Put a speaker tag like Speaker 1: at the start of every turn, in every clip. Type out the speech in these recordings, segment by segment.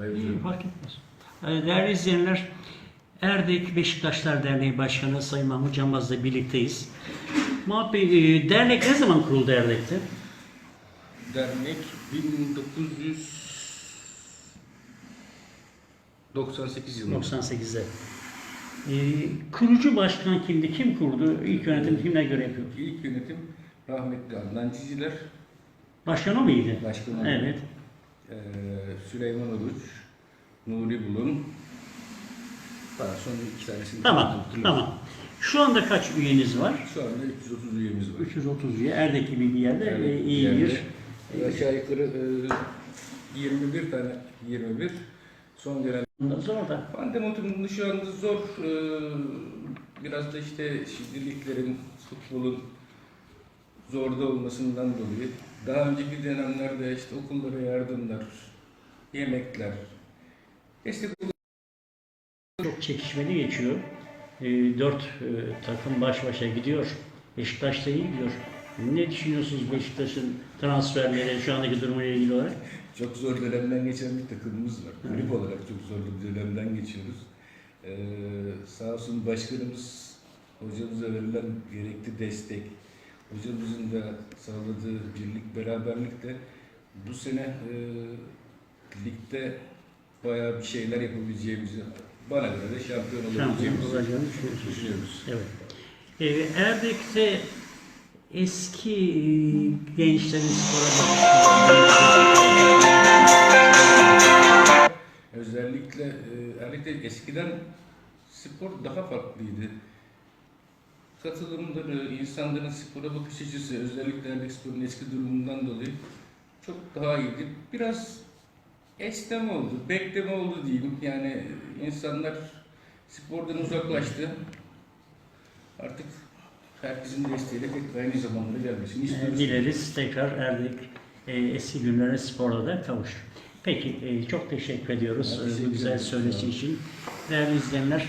Speaker 1: Hayırlı
Speaker 2: fark etmez. Ee, Değerli izleyenler, Erdek Beşiktaşlar Derneği Başkanı Sayın Mahmut Canbaz'la birlikteyiz. Bey, e, dernek ne zaman kuruldu Erdek'te?
Speaker 1: Dernek 1998 yılında.
Speaker 2: 98'de. Ee, kurucu başkan kimdi? Kim kurdu? İlk yönetim kimine göre yapıyor?
Speaker 1: İlk yönetim rahmetli Adnan Ciciler,
Speaker 2: Başkan o muydu?
Speaker 1: Başkan
Speaker 2: Evet.
Speaker 1: Eee, Süleyman Oruç, Nuri Bulun. Daha sonra iki tanesini
Speaker 2: Tamam, tamam. Şu anda kaç üyeniz var?
Speaker 1: Şu anda 330 üyemiz var.
Speaker 2: 330 üye. Erdek gibi bir yerde e, iyi
Speaker 1: yerde
Speaker 2: bir
Speaker 1: Aşağı yukarı eee, 21 tane 21 son gelen
Speaker 2: Ondan sonra da
Speaker 1: Pandemi oturumunda şu anda zor. Ee, biraz da işte şimdiliklerin, futbolun zorda olmasından dolayı. Daha önceki dönemlerde işte okullara yardımlar, yemekler, destek
Speaker 2: çok çekişmeli geçiyor. E, dört e, takım baş başa gidiyor. Beşiktaş da iyi gidiyor. Ne düşünüyorsunuz Beşiktaş'ın transferleri şu andaki durumuyla ilgili olarak?
Speaker 1: çok zor dönemden geçen bir takımımız var. Kulüp olarak çok zor bir dönemden geçiyoruz. Ee, sağ olsun başkanımız hocamıza verilen gerekli destek, hocamızın da sağladığı birlik, beraberlik de bu sene e, ligde bayağı bir şeyler yapabileceğimizi, bana göre de şampiyon olabileceğimizi düşünüyoruz.
Speaker 2: Evet. E, Erdek'te eski e, gençlerin spora
Speaker 1: Özellikle e, özellikle eskiden spor daha farklıydı. Katılımları, insanların spora bakış açısı, özellikle Erdek Spor'un eski durumundan dolayı çok daha iyiydi. Biraz esneme oldu, bekleme oldu diyeyim. Yani insanlar spordan uzaklaştı. Artık herkesin desteğiyle tekrar aynı zamanda gelmesini
Speaker 2: E,
Speaker 1: istiyoruz.
Speaker 2: dileriz tekrar Erdek e, eski günlere sporda da kavuşur. Peki e, çok teşekkür ediyoruz e, bu güzel söyleşi için. Değerli izleyenler,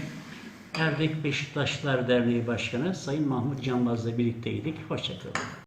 Speaker 2: Erdek Beşiktaşlar Derneği Başkanı Sayın Mahmut Canbaz'la birlikteydik. Hoşçakalın.